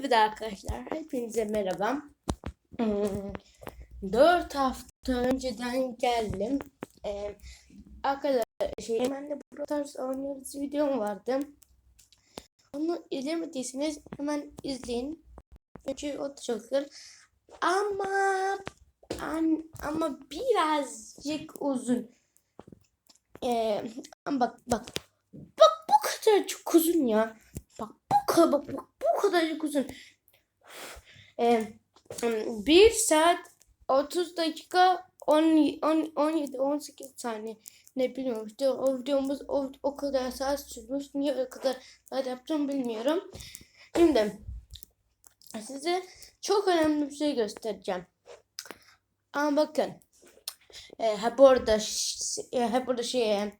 Evet arkadaşlar hepinize merhaba. Hmm, 4 hafta önceden geldim. Ee, arkadaşlar şey hemen de bu tarz oynuyoruz videom vardı. Onu izlemediyseniz hemen izleyin. Çünkü o da çok güzel. Ama an, ama birazcık uzun. Ee, bak bak bak bu kadar çok uzun ya. Bak bu kadar bak, bak kadarcık uzun. Ee, 1 saat 30 dakika 10, 10, 17 18 saniye ne bilmiyorum işte o videomuz o, o kadar saat sürmüş niye o kadar saat yaptım bilmiyorum. Şimdi size çok önemli bir şey göstereceğim. Ama bakın e, ha bu arada e, ha burada şey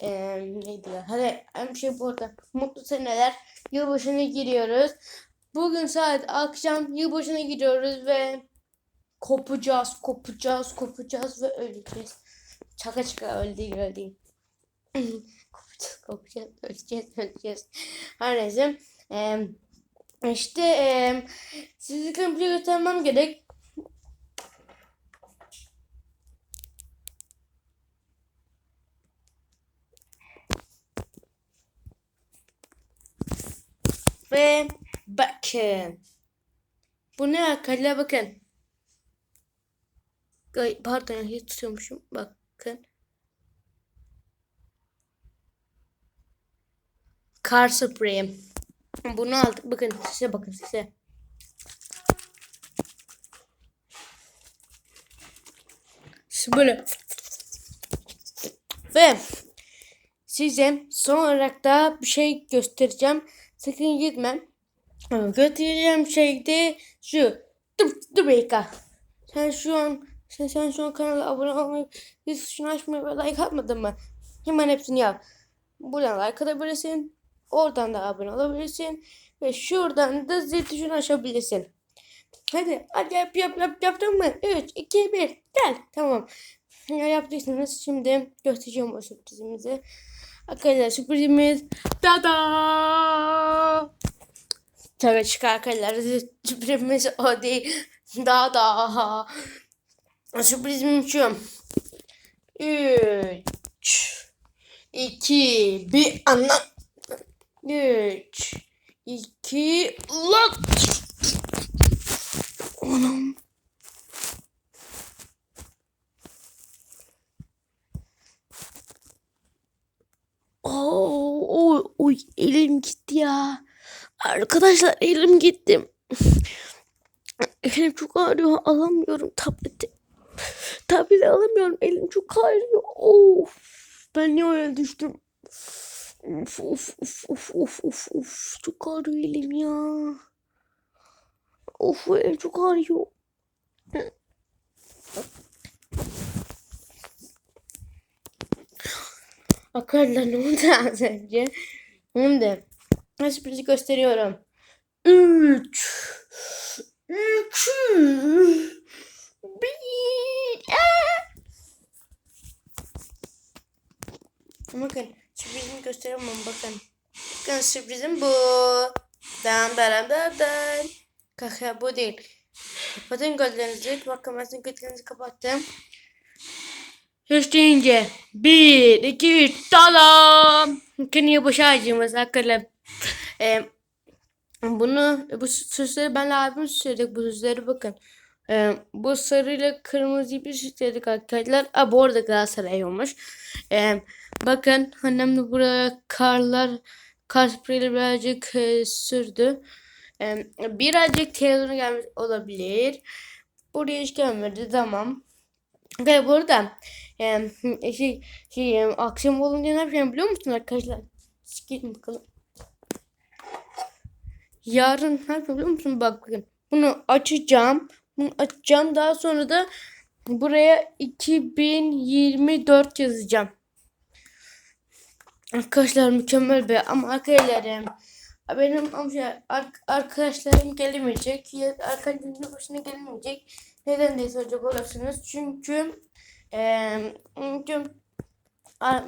e, e, neydi ya hadi hem şey bu arada mutlu seneler yılbaşına giriyoruz. Bugün saat akşam yılbaşına gidiyoruz ve kopacağız, kopacağız, kopacağız ve öleceğiz. Öyle değil, öyle değil. kopacağız, kopacağız, öleceğiz, öleceğiz. Her neyse. Eee işte eee sizi komple göstermem gerek. Ve bakın. Bu ne arkadaşlar bakın. Ay, pardon hiç tutuyormuşum. Bakın. Car spray. Bunu aldık. Bakın size bakın size. Şimdi böyle. Ve size son olarak da bir şey göstereceğim. Sakın gitme. Ama göstereceğim şey de şu. Dur, dur dakika. Sen şu an sen, sen şu an kanala abone olmayı, bir tuşunu açmayı ve like atmadın mı? Hemen hepsini yap. Buradan like atabilirsin. Oradan da abone olabilirsin. Ve şuradan da zil tuşunu açabilirsin. Hadi hadi yap yap yap yaptın mı? 3, 2, 1 gel. Tamam. Ya yaptıysanız şimdi göstereceğim o sürprizimizi. Arkadaşlar sürprizimiz Tada! Tabii çıkar arkadaşlar. Sürprizimiz o değil. Daha. Sürprizim şu. 3 2 bir anlam. 3 2 lan. Anam. Oo, oy, oy, elim gitti ya. Arkadaşlar elim gitti. Elim çok ağrıyor. Alamıyorum tableti. Tableti alamıyorum. Elim çok ağrıyor. Of. Ben niye öyle düştüm? Of of of of of of of. Çok ağrıyor elim ya. Of elim çok ağrıyor. Arkadaşlar ne oldu az önce? Şimdi sürprizi gösteriyorum. 3 2 1 Bakın sürprizimi gösteriyorum bakın. Bakın sürprizim bu. Dan dan dan dan. Kaka bu değil. Kapatın gözlerinizi. Bakın ben sizin gözlerinizi kapattım. Üç deyince. Bir, iki, üç. Talam. Kendine boş ağacımız hakikaten. Ee, bunu bu süsleri ben abim süsledik bu süsleri bakın. Ee, bu sarıyla kırmızı bir süsledik arkadaşlar. Aa, bu arada Galatasaray olmuş. Ee, bakın annem de buraya karlar kar spreyle birazcık e, sürdü. Ee, birazcık televizyon gelmiş olabilir. Buraya hiç gelmedi tamam. Ve burada e, şey, şey, e, akşam olunca ne yapacağım biliyor musun arkadaşlar? Sikeyim bakalım. Yarın ne yapacağım biliyor musun? Bak bakın. Bunu açacağım. Bunu açacağım. Daha sonra da buraya 2024 yazacağım. Arkadaşlar mükemmel be ama arkadaşlarım benim amca arkadaşlarım gelemeyecek ya arkadaşlarımın başına gelmeyecek. Neden diye soracak olursunuz. Çünkü e, çünkü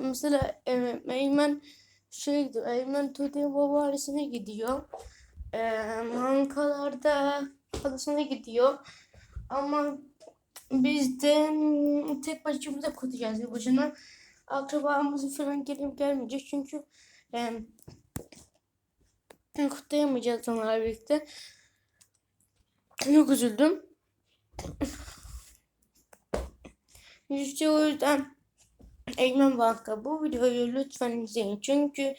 mesela e, Eymen şey gidiyor. Eymen Tuğte'nin babaannesine gidiyor. E, bankalarda parasına gidiyor. Ama biz de tek başımıza kurtulacağız bir başına. Akrabamız falan gelip gelmeyecek çünkü e, kutlayamayacağız onlarla birlikte. Çok üzüldüm. İşte o yüzden Eymen Banka bu videoyu lütfen izleyin. Çünkü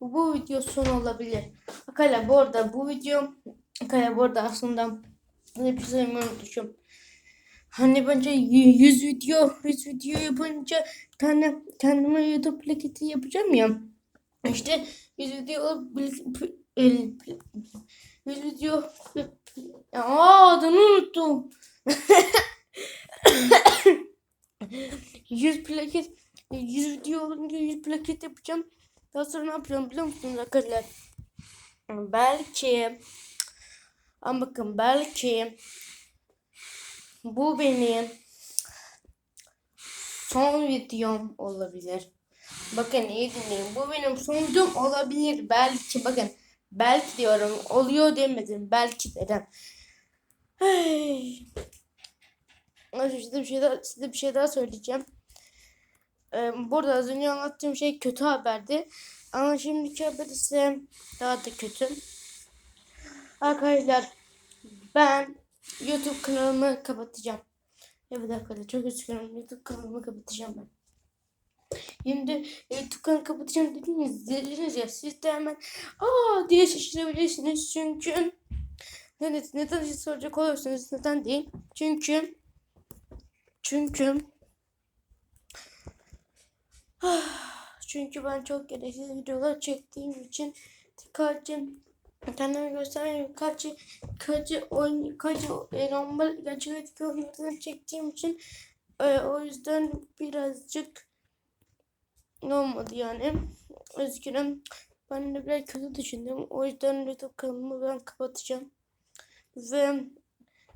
bu video son olabilir. Akala bu arada bu video Akala bu arada aslında bir şey unutmuşum. Hani bence 100 video 100 video yapınca tane kendime YouTube plaketi yapacağım ya. İşte 100 video 100 video Aa adını unuttum. 100 plaket 100 video olunca 100 plaket yapacağım. Daha sonra ne yapacağım biliyor musunuz arkadaşlar? Belki ama bakın belki bu benim son videom olabilir. Bakın iyi dinleyin. Bu benim son videom olabilir. Belki bakın. Belki diyorum. Oluyor demedim. Belki dedim. Hey. Size bir şey daha, size bir şey daha söyleyeceğim. Ee, burada az önce anlattığım şey kötü haberdi. Ama şimdiki haber ise daha da kötü. Arkadaşlar ben YouTube kanalımı kapatacağım. Evet arkadaşlar çok üzgünüm. YouTube kanalımı kapatacağım ben. Şimdi YouTube kanalı kapatacağım dediniz, dediniz ya siz de hemen aa diye şaşırabilirsiniz. Çünkü neden, neden soracak olursanız neden değil. Çünkü çünkü çünkü ben çok gereksiz videolar çektiğim için dikkatli kendime göstermiyorum. Kaç kaç oyun kaç normal gerçek oyunlardan çektiğim için e, o yüzden birazcık olmadı yani. Üzgünüm. Ben de biraz kötü düşündüm. O yüzden YouTube kanalımı ben kapatacağım. Ve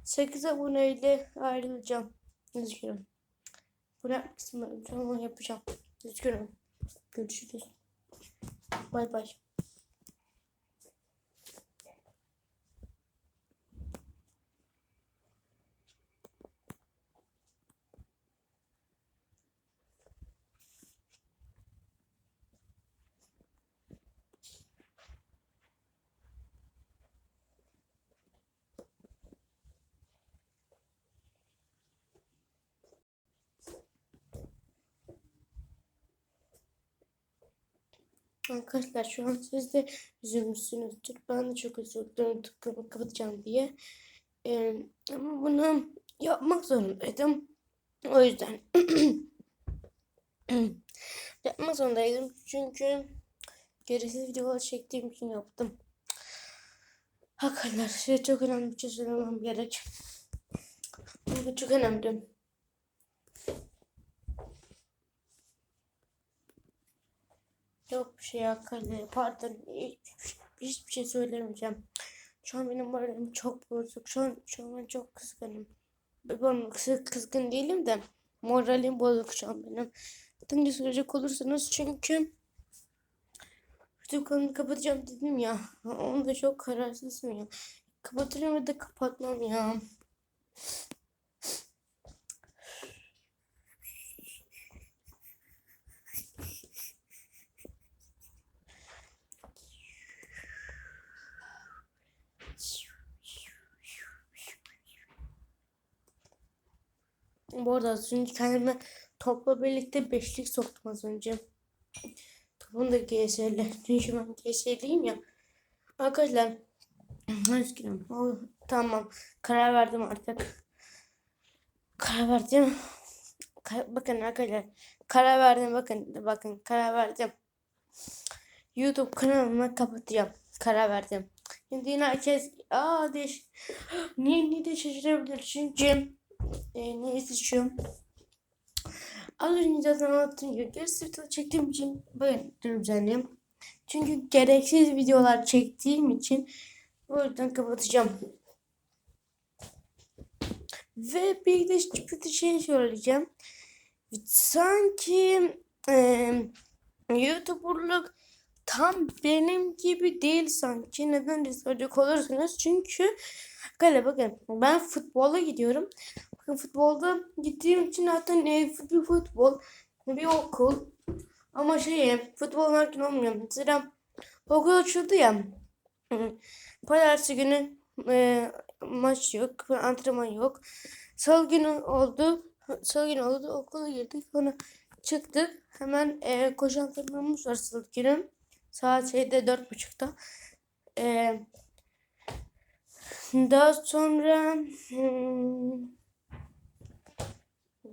8 aboneyle ayrılacağım. Üzgünüm. Yapmışsın ben. Onu yapacağım. Üzgünüm. Görüşürüz. Bay bay. Arkadaşlar şu an siz de üzülmüşsünüzdür. Ben de çok üzüldüm tıklamı kapatacağım diye. Ee, ama bunu yapmak zorundaydım. O yüzden yapmak zorundaydım. Çünkü gereksiz videolar çektiğim için yaptım. Arkadaşlar çok önemli bir şey söylemem gerek. Bu çok önemli. Yok bir şey arkadaşlar. Pardon. Hiçbir, hiçbir şey söylemeyeceğim. Şu an benim moralim çok bozuk. Şu an, şu an çok kızgınım. Ben kızgın değilim de moralim bozuk şu an benim. De söyleyecek olursanız çünkü kanalını kapatacağım dedim ya. Onu da çok kararsızım ya. Kapatırım ya da kapatmam ya. Bu arada az önce kendime topla birlikte beşlik soktum az önce. Topun da GS'li. Çünkü ben GS'liyim ya. Arkadaşlar. Üzgünüm. Oh, tamam. Karar verdim artık. Karar verdim. Kar bakın arkadaşlar. Karar verdim. Bakın. Bakın. Karar verdim. YouTube kanalımı kapatacağım. Karar verdim. Şimdi yine herkes aa diye niye niye de şaşırabilir çünkü e, ne isteyeceğim? Az önce zaten anlattığım gibi geri sırtını çektiğim için böyle düzenleyeyim. Çünkü gereksiz videolar çektiğim için o yüzden kapatacağım. Ve bir de bir şey söyleyeceğim. Sanki e, YouTuber'lık tam benim gibi değil sanki. Neden diye soracak olursunuz. Çünkü Arkadaşlar bakın ben futbola gidiyorum. Futbolda gittiğim için zaten e, bir futbol, bir okul. Ama şey futbol varken olmuyor. Mesela okul açıldı ya. Pazartesi günü e, maç yok, antrenman yok. Salı günü oldu. Salı günü oldu. Okula girdik. Sonra çıktık. Hemen e, koşu antrenmanımız var salı günü. Saat şeyde dört buçukta. E, daha sonra hmm,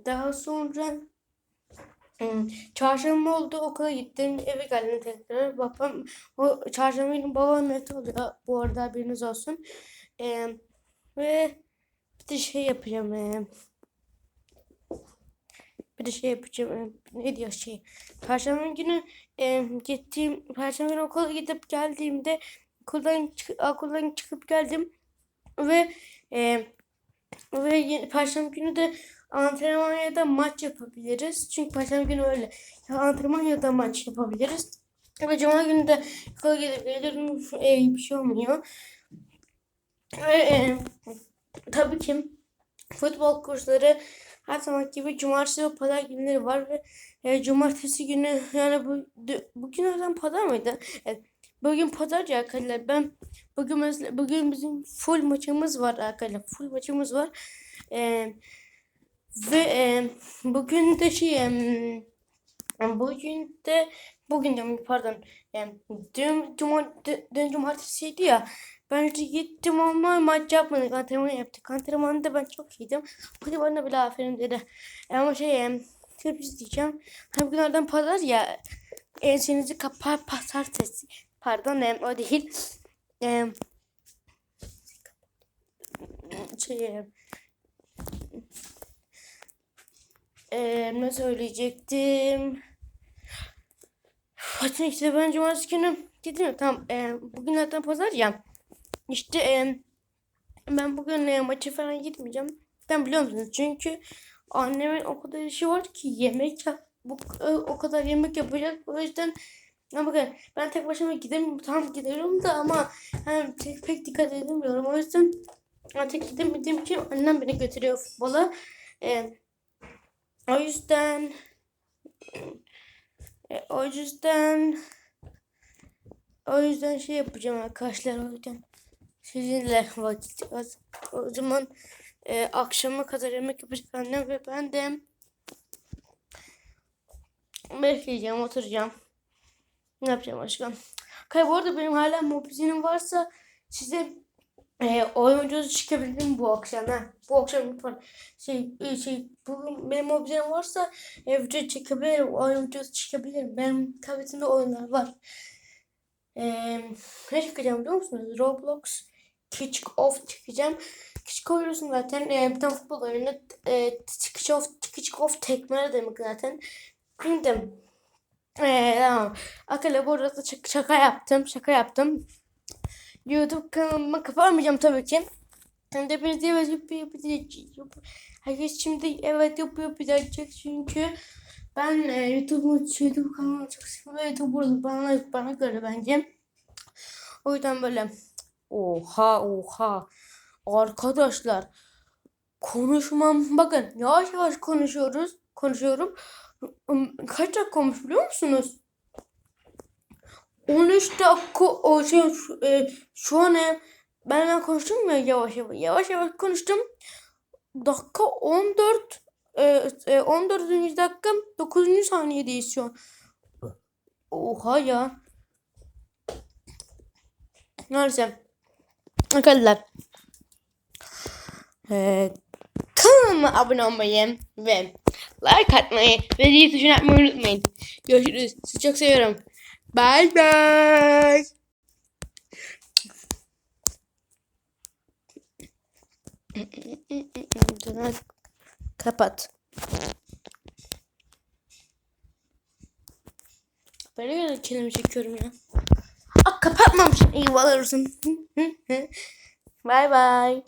daha sonra çarşamba oldu okula gittim eve geldim tekrar. Babam o çarşamba günü babam net oluyor bu arada haberiniz olsun. Ee, ve bir de şey yapacağım ee, bir de şey yapacağım ee, ne diyor şey? Perşembe günü ee, gittiğim Perşembe günü okula gidip geldiğimde okuldan çık- okuldan çıkıp geldim. Ve e, ve Perşembe günü de antrenman ya da maç yapabiliriz. Çünkü Perşembe günü öyle. Ya antrenman ya da maç yapabiliriz. Ve Cuma günü de okula gidip gelirim. E, bir şey olmuyor. Ve e, tabii ki futbol kursları her zaman gibi cumartesi ve pazar günleri var ve e, cumartesi günü yani bu dü- bugün öğlen pazar mıydı? Evet. Bugün pazar ya arkadaşlar. Ben bugün mesela bugün bizim full maçımız var arkadaşlar. Full maçımız var. Ee, ve e, bugün de şey em, bugün de bugün de pardon em, dün, cuma, dün, dün cumartesiydi ya. Ben işte gittim ama maç yapmadık. Antrenman yaptık. Antrenmanda ben çok iyiydim bugün bana bile aferin dedi. Ama şey em, sürpriz diyeceğim. Hani bugün oradan pazar ya ensenizi kapar pazartesi. Pardon em, o değil. Em, şey Ee, ne söyleyecektim? Hatta işte ben cumartesi günü dedim tamam e, bugün zaten pazar ya işte e, ben bugün e, maça falan gitmeyeceğim. Ben biliyor musunuz? Çünkü annemin o kadar işi var ki yemek bu e, o kadar yemek yapacak. O yüzden ya bakın ben tek başıma gidemiyorum. Tam giderim de ama yani tek, pek dikkat edemiyorum. O yüzden artık gidemediğim için annem beni götürüyor futbola. E, o yüzden e, o yüzden o yüzden şey yapacağım arkadaşlar o yüzden sizinle vakit o- zaman e, akşama kadar yemek yapacak annem ve ben de bekleyeceğim oturacağım. Ne yapacağım başka Kay bu arada benim hala mobizinim varsa size e, oyuncu çıkabilirim bu akşam ha. Bu akşam pardon, şey e, şey bugün benim mobizinim varsa evde çekebilirim. Oyuncu çıkabilirim. Benim tabletimde oyunlar var. Ee, ne çıkacağım biliyor musunuz? Roblox Kick Off çıkacağım. Kick oynuyorsun zaten. Ee, bir tane futbol oyunu. E, Kick Off, Kick Off tekme demek zaten. Şimdi ee, tamam. Akıllı bu arada şaka yaptım. Şaka yaptım. YouTube kanalımı kapamayacağım tabii ki. Hem de hepiniz evet yapıyor yapacak. Herkes şimdi evet yapıyor yapacak çünkü ben e, YouTube'u YouTube kanalını çok seviyorum. YouTube burada bana, bana göre bence. O yüzden böyle oha oha arkadaşlar konuşmam bakın yavaş yavaş konuşuyoruz konuşuyorum. Kaç dakika olmuş biliyor musunuz? 13 dakika o şey e, şu an e, ben ben konuştum ya yavaş yavaş yavaş yavaş konuştum. Dakika 14 e, e, 14. dakika 9. saniyedeyiz şu an. Oha ya. Neyse. Arkadaşlar. Ee, kanalıma abone olmayı ve like atmayı ve zil tuşunu atmayı unutmayın. Görüşürüz. Sizi çok seviyorum. Bye bye. Döner kapat. Ne kadar kelime çekiyorum ya. Aa, kapatmamışım. İyi olursun. bye bye.